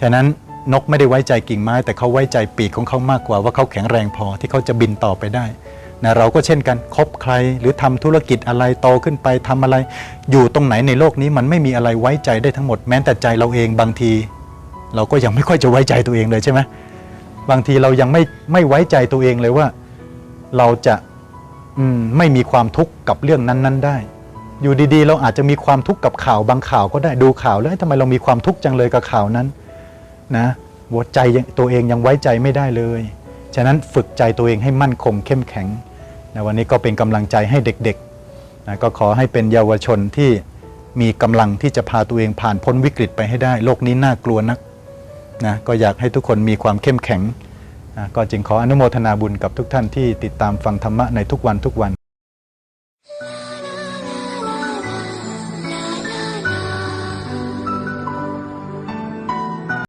ฉะนั้นนกไม่ได้ไว้ใจกิ่งไม้ แต่เขาไว้ใจปีกของเขามากกว่าว่าเขาแข็งแรงพอที่เขาจะบินต่อไปได้นะเราก็เช่นกันคบใครหรือทำธุรกิจอะไรโตขึ้นไปทำอะไร อยู่ตรงไหนในโลกนี้มันไม่มีอะไรไว้ใจได้ทั้งหมดแม้แต่ใจเราเองบางที เราก็ยังไม่ค่อยจะไว้ใจตัวเองเลยใช่ไหมบางทีเรายังไม่ไม่ไว้ใจตัวเองเลยว่า เราจะมไม่มีความทุกข์กับเรื่องนั้นๆได้ อยู่ดีๆ เราอาจจะมีความทุกข์กับข่าวบางข่าวก็ได้ดูข่าวแล้วทำไมเรามีความทุกข์จังเลยกับข่าวนั้น นะหัวใจตัวเองยังไว้ใจไม่ได้เลย ฉะนั้นฝึกใจตัวเองให้มั่นคงเข้มแข็งนะวันนี้ก็เป็นกำลังใจให้เด็กๆนะก็ขอให้เป็นเยาวชนที่มีกำลังที่จะพาตัวเองผ่านพ้นวิกฤตไปให้ได้ โลกนี้น่ากลัวนักนะก็อยากให้ทุกคนมีความเข้มแข็งนะก็จึงขออนุโมทนาบุญกับทุกท่านที่ติดตามฟังธรรมะในทุกวันทุกวัน